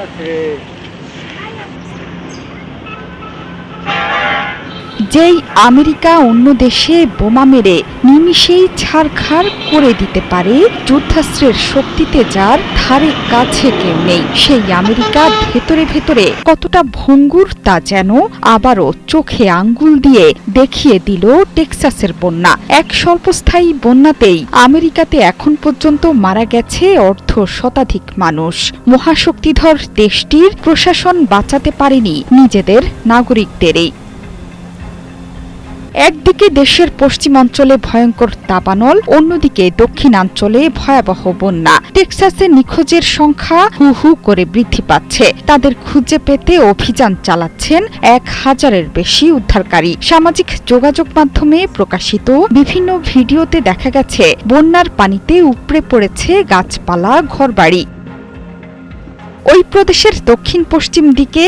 manera que eh. যেই America অন্য দেশে বোমা মেরে নিমিষেই ছাড়খাড় করে দিতে পারে যুদ্ধাস্ত্রের শক্তিতে যার ধারে কাছে কেউ নেই। সেই আমেরিকা ভেতরে ভেতরে কতটা ভঙ্গুর তা যেন আবারও চোখে আঙ্গুল দিয়ে দেখিয়ে দিল টেক্সাসের বন্যা। এক স্বল্পস্থায়ী বন্যাতেই আমেরিকাতে এখন পর্যন্ত মারা গেছে অর্ধ শতাধিক মানুষ। মহাশক্তিধর দেশটির প্রশাসন বাঁচাতে পারেনি নিজেদের নাগরিকদেরই একদিকে দেশের পশ্চিমাঞ্চলে ভয়ঙ্কর দাবানল, অন্যদিকে দক্ষিণাঞ্চলে ভয়াবহ বন্যা। টেক্সাসে নিখোঁজের সংখ্যা হু হু করে বৃদ্ধি পাচ্ছে। তাদের খুঁজে পেতে অভিযান চালাচ্ছেন এক হাজারের বেশি উদ্ধারকারী। সামাজিক যোগাযোগ মাধ্যমে প্রকাশিত বিভিন্ন ভিডিওতে দেখা গেছে, বন্যার পানিতে উপড়ে পড়েছে গাছপালা, ঘরবাড়ি। ওই প্রদেশের দক্ষিণ পশ্চিম দিকে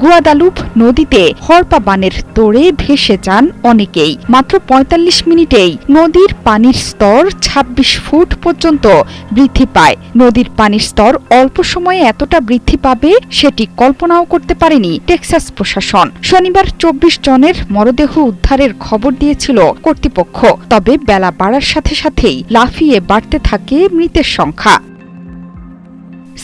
গুয়াদালুপ নদীতে হরপা বানের তোড়ে ভেসে যান অনেকেই। মাত্র ৪৫ মিনিটেই নদীর পানির স্তর ২৬ ফুট পর্যন্ত বৃদ্ধি পায়। নদীর পানির স্তর অল্প সময়ে এতটা বৃদ্ধি পাবে সেটি কল্পনাও করতে পারেনি টেক্সাস প্রশাসন। শনিবার চব্বিশ জনের মরদেহ উদ্ধারের খবর দিয়েছিল কর্তৃপক্ষ। তবে বেলা বাড়ার সাথে সাথেই লাফিয়ে বাড়তে থাকে মৃতের সংখ্যা।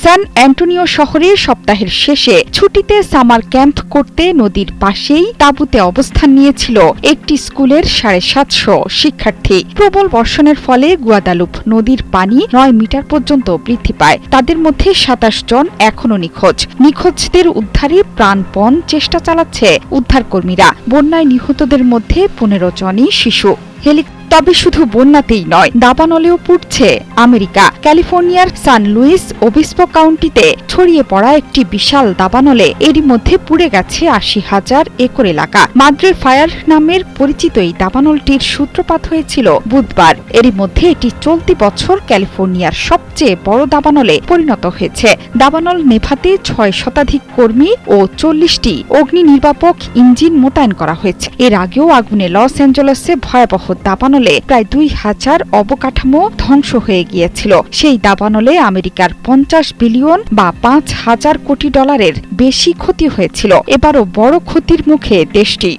সান অ্যান্টোনিও শহরে সপ্তাহের শেষে ছুটিতে সামার ক্যাম্প করতে নদীর পাশেই তাঁবুতে অবস্থান নিয়েছিল একটি স্কুলের সাড়ে সাতশো শিক্ষার্থী। প্রবল বর্ষণের ফলে গুয়াদালুপ নদীর পানি নয় মিটার পর্যন্ত বৃদ্ধি পায়। তাদের মধ্যে সাতাশ জন এখনও নিখোঁজ। নিখোঁজদের উদ্ধারে প্রাণপণ চেষ্টা চালাচ্ছে উদ্ধারকর্মীরা। বন্যায় নিহতদের মধ্যে পনেরো জনই শিশু। হেলি তবে শুধু বন্যাতেই নয়, দাবানলেও পুড়ছে আমেরিকা। ক্যালিফোর্নিয়ার সান লুইস ওবিস্পো কাউন্টিতে ছড়িয়ে পড়া একটি বিশাল দাবানলে এরই মধ্যে পুড়ে গেছে আশি হাজার একর এলাকা। মাদ্রে ফায়ার নামের পরিচিত এই দাবানলটির সূত্রপাত হয়েছিল বুধবার। এরই মধ্যে এটি চলতি বছর ক্যালিফোর্নিয়ার সবচেয়ে বড় দাবানলে পরিণত হয়েছে। দাবানল নেভাতে ছয় শতাধিক কর্মী ও চল্লিশটি অগ্নি নির্বাপক ইঞ্জিন মোতায়েন করা হয়েছে। এর আগেও আগুনে লস অ্যাঞ্জেলেসে ভয়াবহ দাবানলে প্রায় দুই হাজার অবকাঠামো ধ্বংস হয়ে গিয়েছিল। সেই দাবানলে আমেরিকার পঞ্চাশ বিলিয়ন বা পাঁচ হাজার কোটি ডলারের বেশি ক্ষতি হয়েছিল। এবারও বড় ক্ষতির মুখে দেশটি।